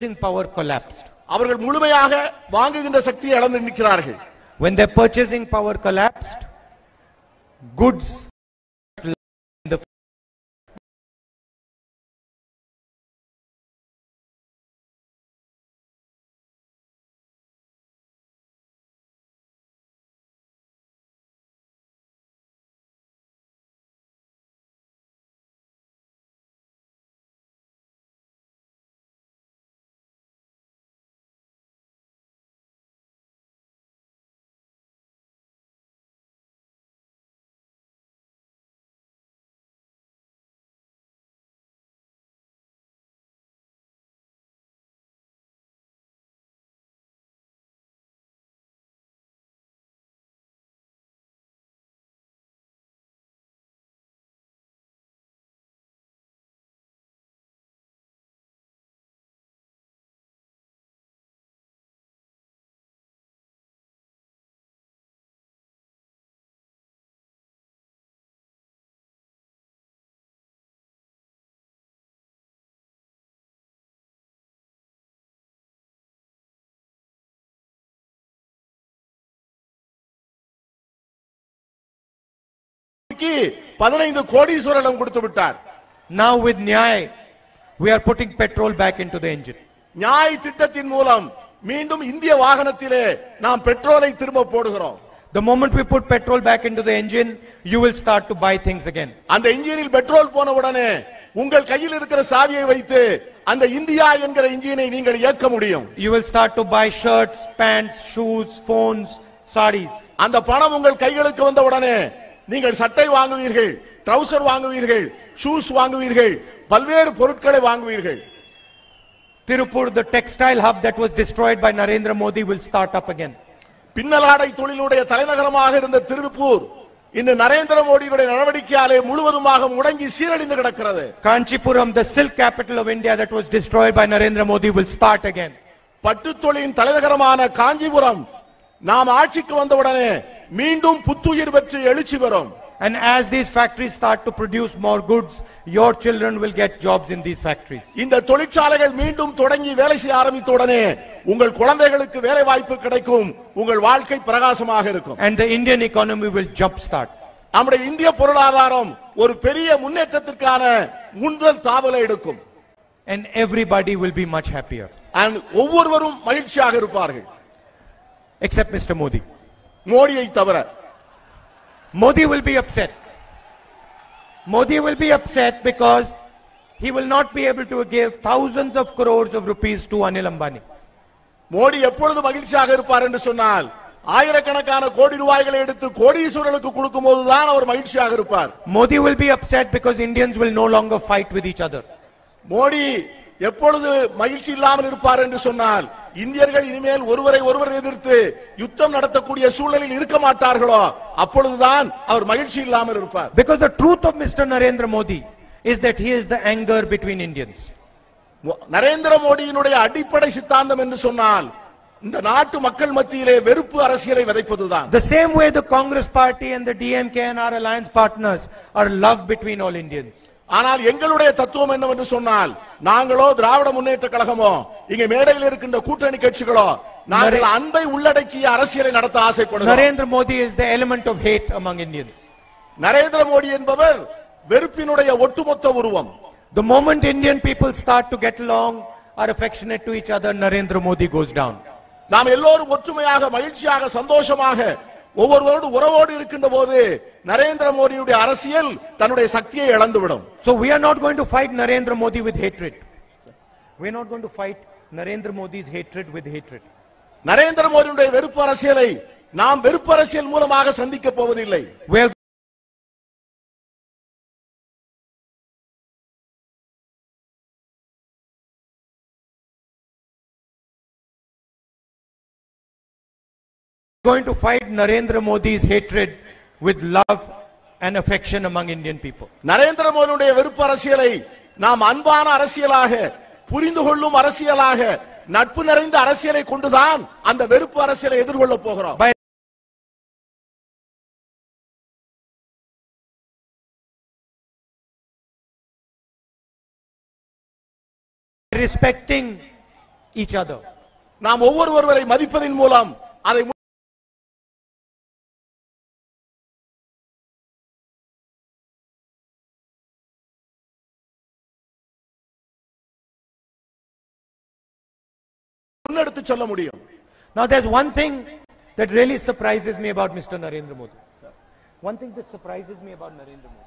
purchasing power collapsed. அவர்கள் முழுமையாக வாங்குகின்ற சக்தியை இழந்து நிற்கிறார்கள் When their purchasing power collapsed, goods பதினைந்து கோடீஸ்வரிடம் கொடுத்து விட்டார் now with Nyay, we are putting petrol back into the engine. Nyay திட்டத்தின் மூலம் மீண்டும் இந்திய வாகனத்திலே நாம் பெட்ரோலை திரும்ப போடுகிறோம் The moment we put petrol back into the engine, you will start to buy things again. அந்த இன்ஜினில் பெட்ரோல் போன உடனே உங்கள் கையில் இருக்கிற சாவியை வைத்து அந்த இந்தியா என்கிற இன்ஜினை நீங்கள் இயக்க முடியும் You will start to buy shirts, pants, shoes, phones, saris. அந்த பணம் உங்கள் கைகளுக்கு வந்த உடனே நீங்கள் சட்டை வாங்குவீர்கள் ட்ரவுசர் வாங்குவீர்கள் ஷூஸ் வாங்குவீர்கள் பல்வேறு பொருட்களை வாங்குவீர்கள் Tirupur, the textile hub that was destroyed by Narendra Modi will start up again. பின்னலாடை தொழிலுடைய தலைநகரமாக இருந்த திருப்பூர் இன்று நரேந்திர மோடியுடைய நடவடிக்கையாலே முழுவதுமாக முடங்கி சீரழிந்து கிடக்கிறது Kanchipuram, the silk capital of India that was destroyed by Narendra Modi will start again. பட்டுத்தொழிலின் தலைநகரமான காஞ்சிபுரம் நாம் ஆட்சிக்கு வந்தவுடனே மீண்டும் புத்துயிர் பெற்று எழுச்சி பெறும் And as these factories start to produce more goods, your children will get jobs in these factories. இந்த தொழிற்சாலைகள் மீண்டும் தொடங்கி வேலை செய்ய ஆரம்பித்த உடனே உங்கள் குழந்தைகளுக்கு வேலை வாய்ப்பு கிடைக்கும் உங்கள் வாழ்க்கை பிரகாசமாக இருக்கும் And the Indian economy will jumpstart. நம்முடைய இந்திய பொருளாதாரம் ஒரு பெரிய முன்னேற்றத்திற்கான முந்தல் தாவலை எடுக்கும் And everybody will be much happier. And ஒவ்வொருவரும் மகிழ்ச்சியாக இருப்பார்கள் Except Mr. Modi. மோடியை தவிர Modi will be upset. Modi will be upset because he will not be able to give thousands of crores of rupees to Anil Ambani. Modi எப்பொழுது மகிழ்ச்சியாக இருப்பார் என்று சொன்னால் ஆயிரக்கணக்கான கோடி ரூபாய்களை எடுத்து கோடீஸ்வரர்களுக்கு கொடுக்கும் போதுதான் அவர் மகிழ்ச்சியாக இருப்பார் Modi will be upset because Indians will no longer fight with each other. Modi எப்பொழுது மகிழ்ச்சி இல்லாமல் இருப்பார் என்று சொன்னால் இந்தியர்கள் இனிமேல் ஒருவரை ஒருவர் எதிர்த்து யுத்தம் நடத்தக்கூடிய சூழலில் இருக்க மாட்டார்களோ அப்பொழுதுதான் அவர் மகிழ்ச்சி இல்லாமல் இருப்பார் Because the truth of Mr. Narendra Modi is that he is the anger between Indians. மோ- நரேந்திர மோடியினுடைய அடிப்படை சித்தாந்தம் என்று சொன்னால் இந்த நாட்டு மக்கள் மத்தியிலே வெறுப்பு அரசியலை விதைப்பதுதான் The same way the Congress party and the DMK and our alliance partners are love between all Indians. ஆனால் எங்களுடைய தத்துவம் என்னவென்று சொன்னால் நாங்களோ திராவிட முன்னேற்ற கழகமோ இங்க மேடையில் இருக்கின்ற கூட்டணி கட்சிகளோ நாங்கள் அன்பை உள்ளடக்கிய அரசியலை நடத்த ஆசைப்படுகிறோம் Narendra Modi is the element of hate among Indians. Narendra Modi என்பவர் வெறுப்பினுடைய ஒட்டுமொத்த உருவம் The moment Indian people start to get along, are affectionate to each other, Narendra Modi goes down. நாம் எல்லோரும் ஒற்றுமையாக மகிழ்ச்சியாக சந்தோஷமாக ஒவ்வொருவரோடு உறவோடு இருக்கின்ற போது நரேந்திர மோடியுடைய அரசியல் தன்னுடைய சக்தியை இழந்துவிடும் So we are not going to fight Narendra Modi with hatred. We are not going to fight Narendra Modi's hatred with hatred. Narendra மோடியுடைய வெறுப்பு அரசியலை நாம் வெறுப்பு அரசியல் மூலமாக சந்திக்க போவதில்லை We are going to fight Narendra Modi's hatred with love and affection among Indian people. Narendra மோடியுடைய வெறுப்பு அரசியலை நாம் அன்பான அரசியலாக புரிந்து கொள்ளும் அரசியலாக நட்பு நிறைந்த அரசியலை கொண்டுதான் அந்த வெறுப்பு அரசியலை எதிர்கொள்ள போகிறோம் By respecting each other. நாம் ஒவ்வொரு ஒருவரை மதிப்பதின் மூலம் அதை மு- முன்னெடுத்துச் சொல்ல முடியும் Now, there's one thing that really surprises me about Mr. Narendra Modi. One thing that surprises me about Narendra Modi.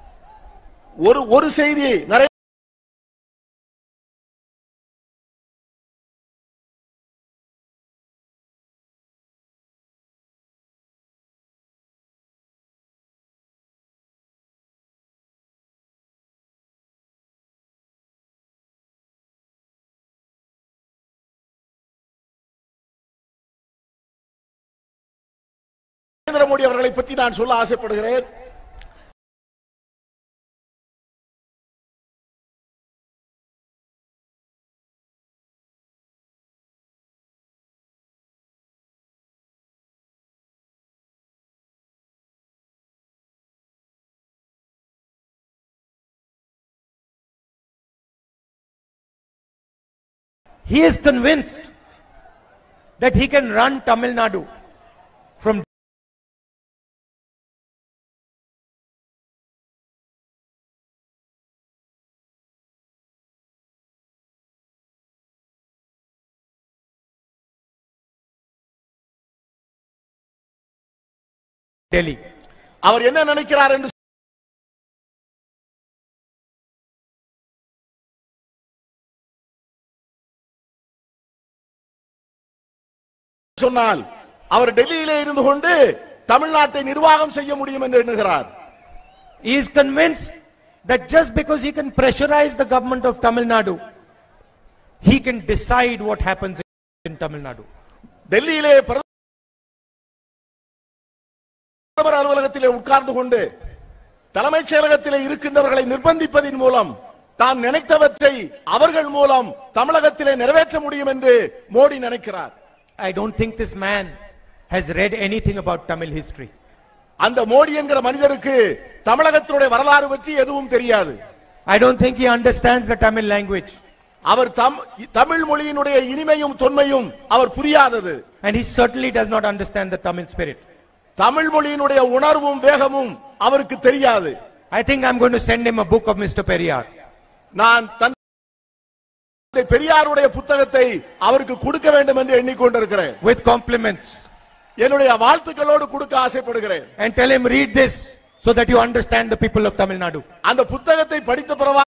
ஒரு ஒரு செய்தி நிறைய நரேந்திர மோடி அவர்களை பற்றி நான் சொல்ல ஆசைப்படுகிறேன் He is convinced that he can run Tamil Nadu Delhi. அவர் என்ன நினைக்கிறார் என்று சொன்னால் அவர் டெல்லியிலே இருந்து கொண்டு தமிழ்நாட்டை நிர்வாகம் செய்ய முடியும் என்று எண்ணுகிறார் is convinced that just because he can pressurize the government of Tamil Nadu, he can decide what happens in Tamil Nadu. டெல்லியிலே பிரதமர் அலுவலகத்திலே உட்கார்ந்து கொண்டு தலைமைச் செயலகத்திலே இருக்கின்றவர்களை நிர்பந்திப்பதின் மூலம் தான் நினைத்தவற்றை அவர்கள் மூலம் தமிழகத்திலே நிறைவேற்ற முடியும் என்று மோடி நினைக்கிறார் I don't think this man has read anything about Tamil history. அந்த மோடி என்கிற மனிதருக்கு தமிழகத்தினுடைய வரலாறு பற்றி எதுவும் தெரியாது I don't think he understands the Tamil language. அவர் தம்- தமிழ் மொழியினுடைய இனிமையும் தொன்மையும் அவர் புரியாதது And he certainly does not understand the Tamil spirit. Tamil மொழியினுடைய உணர்வும் வேகமும் அவருக்கு தெரியாது I think I'm going to send him a book of Mr. Periyar. நான் தந்தை பெரியாருடைய புத்தகத்தை அவருக்கு கொடுக்க வேண்டும் என்று எண்ணிக்கொண்டிருக்கிறேன் with compliments என்னுடைய வாழ்த்துக்களோடு கொடுக்க ஆசைப்படுகிறேன் and tell him read this so that you understand the people of Tamil Nadu. அந்த புத்தகத்தை படித்த பிறவா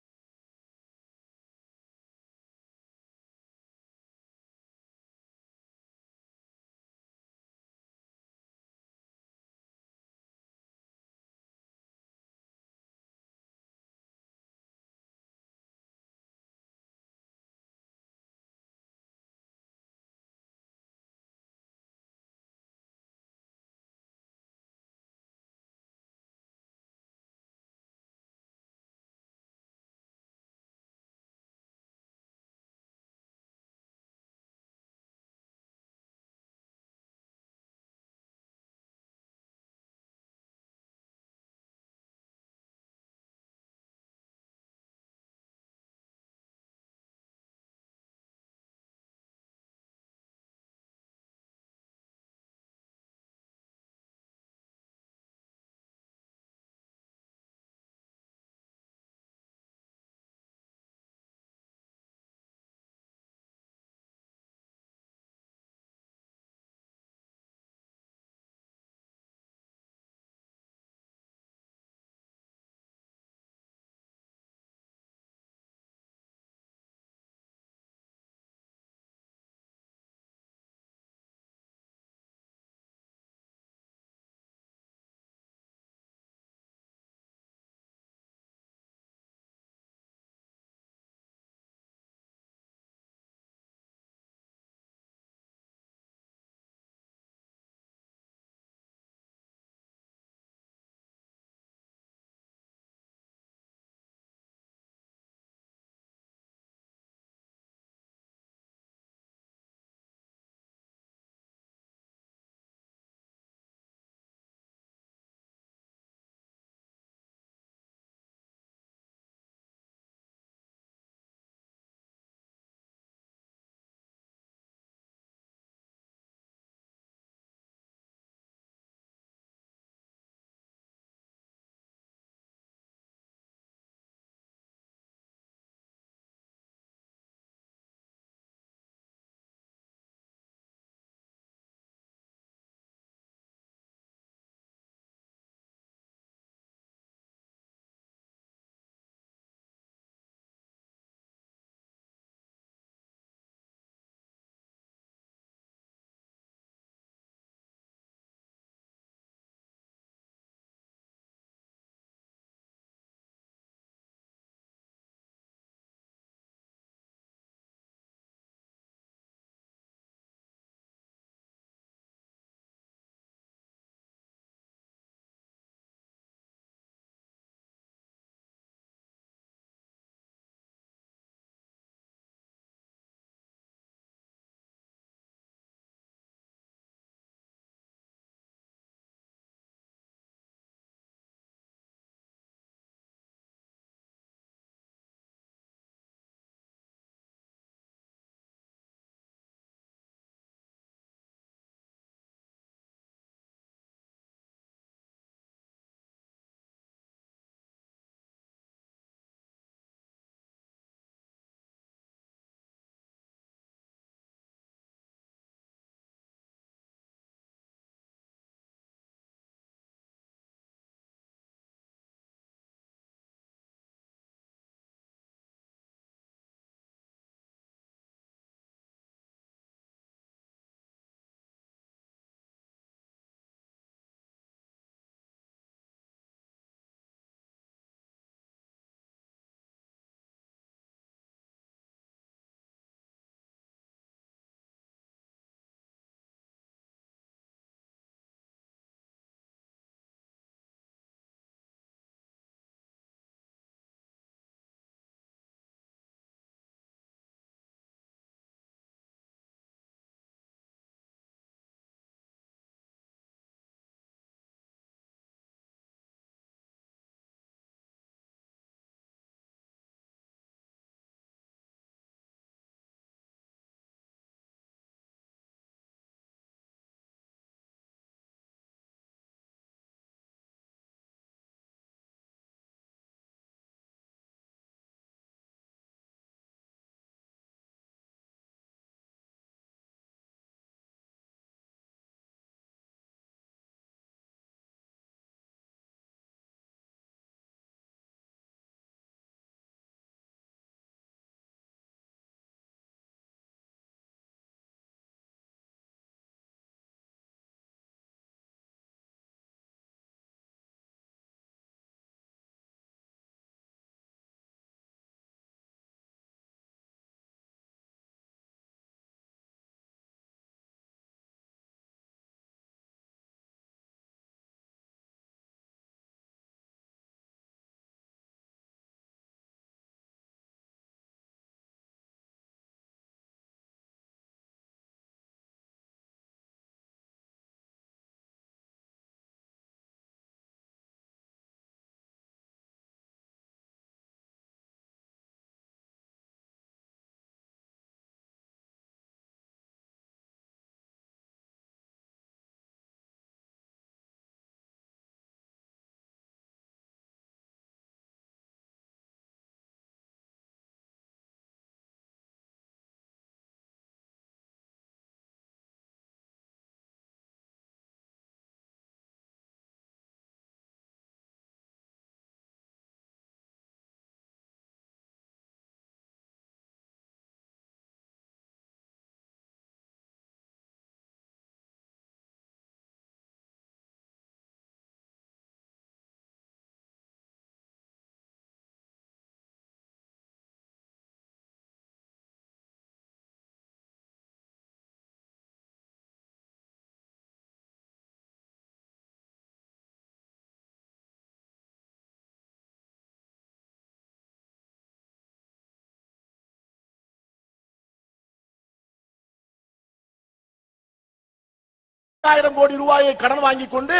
ஆயிரம் கோடி ரூபாயை கடன் வாங்கிக் கொண்டு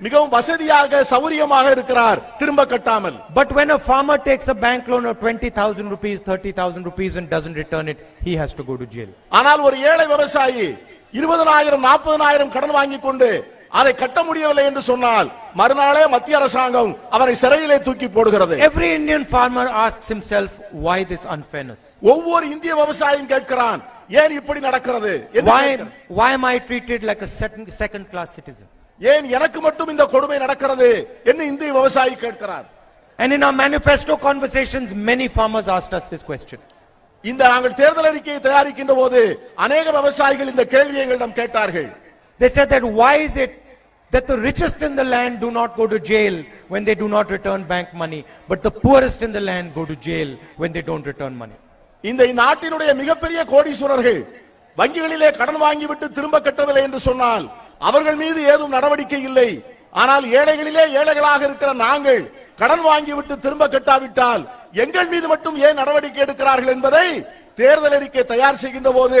மிகவும் வசதியாக சௌரியமாக இருக்கிறார் திரும்ப கட்டாமல் But when a farmer takes a bank loan of 20,000 rupees, 30,000 rupees and doesn't return it, he has to go to jail. ஆனால் ஒரு ஏழை விவசாயி இருபதனாயிரம் நாற்பதனாயிரம் கடன் வாங்கிக் கொண்டு அதை கட்ட முடியவில்லை என்று சொன்னால் மறுநாளே மத்திய அரசாங்கம் அவரை சிறையிலே தூக்கி போடுகிறது Every Indian farmer asks himself, why this unfairness? ஒவ்வொரு இந்திய விவசாயியும் கேட்கிறான் ஏன் இப்படி நடக்கிறது என்று Why, கேட்கிறான். why am I treated like a second, second class citizen? ஏன் எனக்கு மட்டும் இந்த கொடுமை நடக்கிறது என்று இந்திய விவசாயி கேட்கிறார் And in our manifesto conversations, many farmers asked us this question. இந்த நாங்கள் தேர்தல் அறிக்கையை தயாரிக்கின்ற போது அநேக விவசாயிகள் இந்த கேள்வியை எங்களிடம் கேட்டார்கள் They said that why is it that the richest in the land do not go to jail when they do not return bank money, but the poorest in the land go to jail when they don't return money? இந்த நாட்டினுடைய மிகப்பெரிய கோடீஸ்வரர்கள் வங்கிகளிலே கடன் வாங்கிவிட்டு திரும்ப கட்டவில்லை என்று சொன்னால் அவர்கள் மீது ஏதும் நடவடிக்கை இல்லை ஆனால் ஏழைகளிலே ஏழைகளாக இருக்கிற நாங்கள் கடன் வாங்கிவிட்டு திரும்ப கட்டாவிட்டால் எங்கள் மீது மட்டும் ஏன் நடவடிக்கை எடுக்கிறார்கள் என்பதை தேர்தல் அறிக்கை தயார் செய்கின்ற போது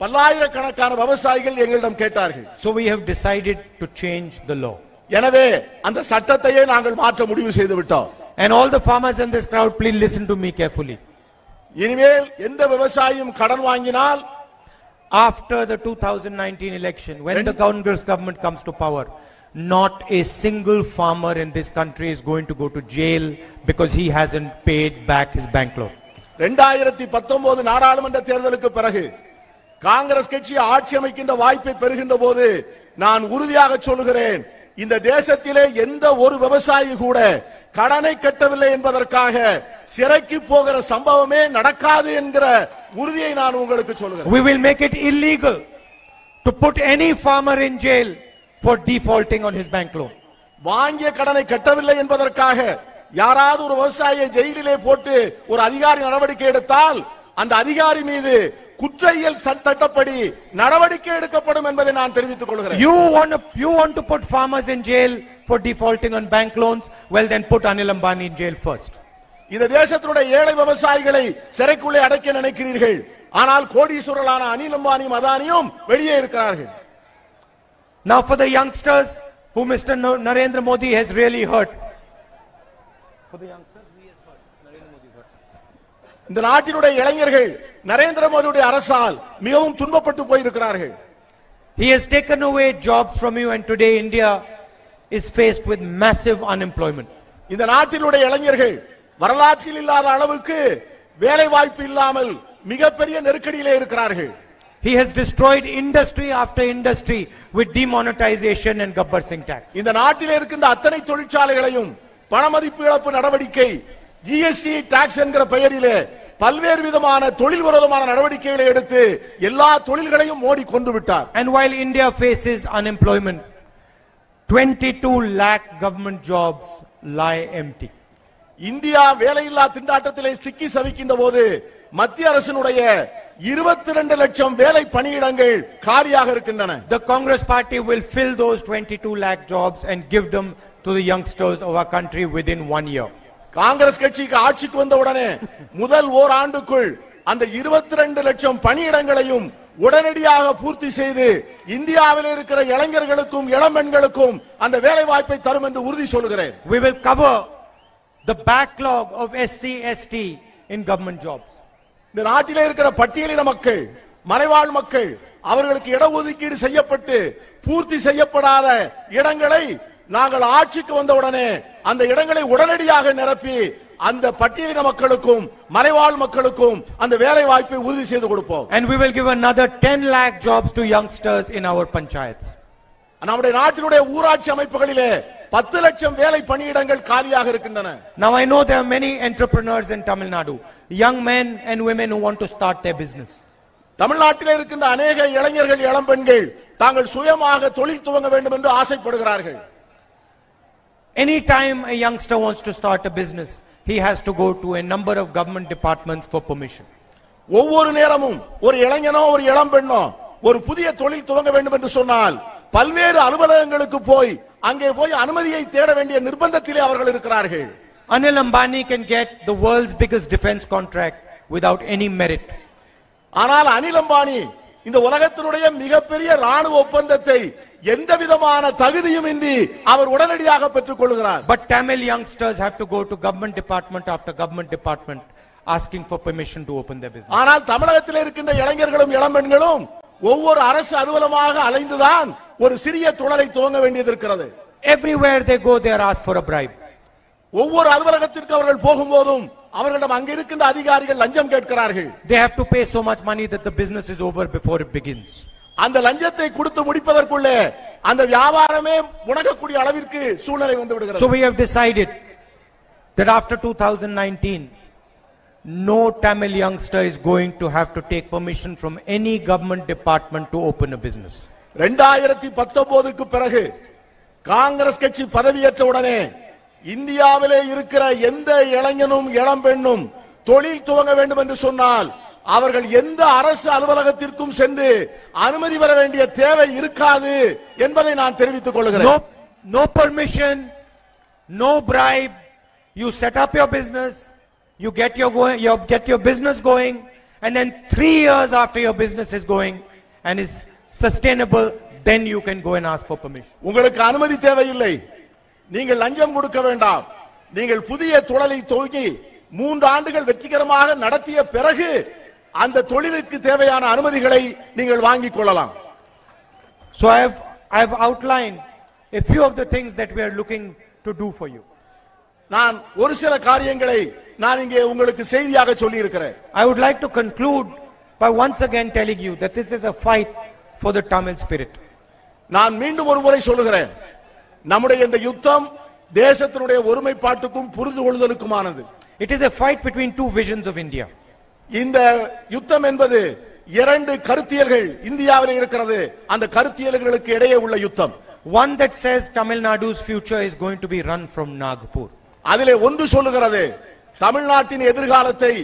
பல்லாயிரக்கணக்கான விவசாயிகள் எங்களிடம் கேட்டார்கள் So we have decided to change the law. எனவே அந்த சட்டத்தையே நாங்கள் மாற்ற முடிவு செய்து விட்டோம் And all the farmers in this crowd, please listen to me carefully. இனிமேல் எந்த விவசாயியும் கடன் வாங்கினால் After the 2019 election, when the Congress government comes to power, not a single farmer in this country is going to go to jail because he hasn't paid back his bank loan. ரெண்டாயிரத்தி பத்தொன்பது நாடாளுமன்ற தேர்தலுக்கு பிறகு காங்கிரஸ் கட்சி ஆட்சி அமைக்கின்ற வாய்ப்பை பெறுகின்ற போது நான் உறுதியாக சொல்லுகிறேன் இந்த தேசத்திலே எந்த ஒரு விவசாயி கூட கடனை கட்டவில்லை என்பதற்காக சிறைக்கு போகிற சம்பவமே நடக்காது என்கிற உறுதியை நான் உங்களுக்கு சொல்லுகிறேன் We will make it illegal to put any farmer in jail for defaulting on his bank loan. வாங்கிய கடனை கட்டவில்லை என்பதற்காக யாராவது ஒரு விவசாயியை ஜெயிலிலே போட்டு ஒரு அதிகாரி நடவடிக்கை எடுத்தால் அந்த அதிகாரி மீது குற்றவியல் சட்டப்படி நடவடிக்கை எடுக்கப்படும் என்பதை நான் தெரிவித்துக் கொள்கிறேன் You want to, you want to put farmers in jail for defaulting on bank loans? Well, then put Anil Ambani in jail first. இந்த தேசத்தினுடைய ஏழை விவசாயிகளை சிறைக்குள்ளே அடைக்க நினைக்கிறீர்கள் ஆனால் கோடீஸ்வரர்களான அனில் அம்பானியும் அதானியும் வெளியே இருக்கிறார்கள் Now for the youngsters who Mr. No- Narendra Modi has really hurt. For the youngsters, he has hurt. Narendra Modi has hurt. இந்த நாட்டினுடைய இளைஞர்கள் நரேந்திர மோடியுடைய அரசால் மிகவும் துன்பப்பட்டு போயிருக்கிறார்கள் He has taken away jobs from you and today India is faced with massive unemployment. இந்த நாட்டினுடைய இளைஞர்கள் வரலாற்றில் இல்லாத அளவுக்கு வேலை வாய்ப்பு இல்லாமல் மிகப்பெரிய நெருக்கடியிலே இருக்கிறார்கள் He has destroyed industry after industry with demonetization and Gabbar Singh tax. இந்த நாட்டில் இருக்கின்ற அத்தனை தொழிற்சாலைகளையும் பணமதிப்பு இழப்பு நடவடிக்கை ஜிஎஸ்டி டாக்ஸ் என்கிற பெயரிலே பல்வேறு விதமான தொழில் விரோதமான நடவடிக்கைகளை எடுத்து எல்லா தொழில்களையும் மோடி கொண்டு விட்டார் And while India faces unemployment, 22 lakh government jobs lie empty. India வேலையில்லா திண்டாட்டத்திலே சிக்கி சவிக்கின்ற போது மத்திய அரசினுடைய இருபத்தி ரெண்டு லட்சம் வேலை பணியிடங்கள் காலியாக இருக்கின்றன The Congress party will fill those 22 lakh jobs and give them to the youngsters of our country within one year. Congress கட்சிக்கு ஆட்சிக்கு வந்த உடனே முதல் ஓர் ஆண்டுக்குள் அந்த இருபத்தி ரெண்டு லட்சம் பணியிடங்களையும் உடனடியாக பூர்த்தி செய்து இந்தியாவில் இருக்கிற இளைஞர்களுக்கும் இளம்பெண்களுக்கும் அந்த வேலை வாய்ப்பை தரும் என்று உறுதி சொல்கிறேன் We will cover the backlog of SC, ST in government jobs. இந்த நாட்டிலே இருக்கிற பட்டியலின மக்கள் மலைவாழ் மக்கள் அவர்களுக்கு இடஒதுக்கீடு செய்யப்பட்டு பூர்த்தி செய்யப்படாத இடங்களை நாங்கள் ஆட்சிக்கு வந்தவுடனே அந்த இடங்களை உடனடியாக நிரப்பி அந்த பட்டியலின மக்களுக்கும் மலைவாழ் மக்களுக்கும் அந்த வேலை வாய்ப்பை உறுதி செய்து கொடுப்போம் And we will give another 10 lakh jobs to youngsters in our panchayats. நம்முடைய நாட்டினுடைய ஊராட்சி அமைப்புகளிலே பத்து லட்சம் வேலை பணியிடங்கள் காலியாக இருக்கின்றன Now I know there are many entrepreneurs in Tamil Nadu, young men and women who want to start their business. தமிழ்நாட்டிலே இருக்கின்ற அநேக இளைஞர்கள் இளம்பெண்கள் தாங்கள் சுயமாக தொழில் துவங்க வேண்டும் என்று ஆசைப்படுகிறார்கள் Anytime a youngster wants to start a business, he has to go to a number of government departments for permission. ஒவ்வொரு நேரமும் ஒரு இளைஞனோ ஒரு இளம்பெண்ணோ ஒரு புதிய தொழில் துவங்க வேண்டும் என்று சொன்னால் பல்வேறு அலுவலகங்களுக்கு போய் அங்கே போய் அனுமதியை தேட வேண்டிய நிர்பந்தத்திலே அவர்கள் இருக்கிறார்கள் Anil Ambani can get the world's biggest defense contract without any merit. ஆனால் அனில் அம்பானி இந்த உலகத்தினுடைய மிகப்பெரிய ராணுவ ஒப்பந்தத்தை எந்த விதமான தகுதியும் இன்றி அவர் உடனடியாக பெற்றுக் கொள்கிறார் But Tamil youngsters have to go to government department after government department asking for permission to open their business. ஆனால் தமிழகத்தில் இருக்கின்ற இளைஞர்களும் இளம்பெண்களும் ஒவ்வொரு அரசு அலுவலமாக அலைந்துதான் ஒரு சிறிய தொழிலை துவங்க வேண்டியது இருக்கிறது they go, they are asked for a bribe. ஒவ்வொரு அலுவலகத்திற்கு அவர்கள் போகும்போதும் அவர்களிடம் அங்க இருக்கின்ற அதிகாரிகள் லஞ்சம் கேட்கிறார்கள் They have to pay so much money that the business is over before it begins. அந்த லஞ்சத்தை கொடுத்து முடிப்பதற்குள்ளே அந்த வியாபாரமே முடங்கக்கூடிய அளவிற்கு சூழ்நிலை வந்து So விடுகிறது we have decided that after 2019, no Tamil youngster is going to have to take permission from any government department to open a business. ரெண்டாயிரத்தி பத்தொன்பதுக்கு பிறகு காங்கிரஸ் கட்சி பதவியேற்ற உடனே இந்தியாவிலே இருக்கிற எந்த இளைஞனும் இளம்பெண்ணும் தொழில் துவங்க வேண்டும் என்று சொன்னால் அவர்கள் எந்த அரசு அலுவலகத்திற்கும் சென்று அனுமதி பெற வேண்டிய தேவை இருக்காது என்பதை நான் தெரிவித்துக் கொள்கிறேன் no permission, no bribe. You set up your business, you get your going, you get your business going, and then three years after your business is going and is sustainable, then you can go and ask for permission. உங்களுக்கு அனுமதி தேவையில்லை நீங்கள் லஞ்சம் கொடுக்க வேண்டாம் நீங்கள் புதிய தொழிலை துவங்கி மூன்று ஆண்டுகள் வெற்றிகரமாக நடத்திய பிறகு அந்த தொழிலுக்கு தேவையான அனுமதிகளை நீங்கள் வாங்கிக் கொள்ளலாம் So I have, I have outlined a few of the things that we are looking to do for you. நான் ஒரு சில காரியங்களை நான் இங்கே உங்களுக்கு செய்தியாக சொல்லி இருக்கிறேன் I would like to conclude by once again telling you that this is a fight for the Tamil spirit. நான் மீண்டும் ஒரு முறை சொல்லுகிறேன் நம்முடைய இந்த யுத்தம் தேசத்தினுடைய ஒருமைப்பாட்டுக்கும் புரிந்து கொள்ளுதலுக்குமானது It is a fight between two visions of India. இந்த யுத்தம் என்பது இரண்டு கருத்தியல்கள் இந்தியாவில் இருக்கிறது. அந்த கருத்தியல்களுக்கு இடையே உள்ள யுத்தம். That says Tamil Nadu's future is going to be run from Nagpur. அதிலே ஒன்று சொல்லுகிறது. தமிழ்நாட்டின் எதிர்காலத்தை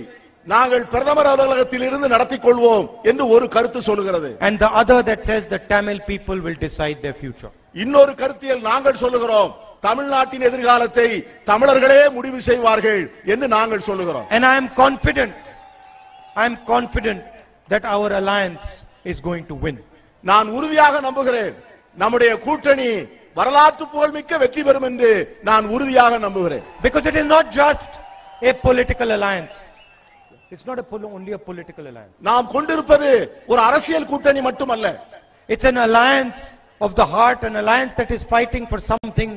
நாங்கள் பிரதமர் அலுவலகத்தில் இருந்து நடத்திக் கொள்வோம் என்று ஒரு கருத்து சொல்லுகிறது. And the other that says the Tamil people will decide their future. இன்னொரு கருத்தியல் நாங்கள் சொல்லுகிறோம். தமிழ்நாட்டின் எதிர்காலத்தை தமிழர்களே முடிவு செய்வார்கள் என்று நாங்கள் சொல்லுகிறோம். And I am confident, I am confident that our alliance is going to win. நான் உறுதியாக நம்புகிறேன் நம்முடைய கூட்டணி வரலாற்று புகழ்மிக்க வெற்றி பெறும் என்று நான் உறுதியாக நம்புகிறேன் Because it is not just a political alliance. It's not a pol- only a political alliance. நாம் கொண்டிருப்பது ஒரு அரசியல் கூட்டணி மட்டுமல்ல It's an alliance of the heart, an alliance that is fighting for something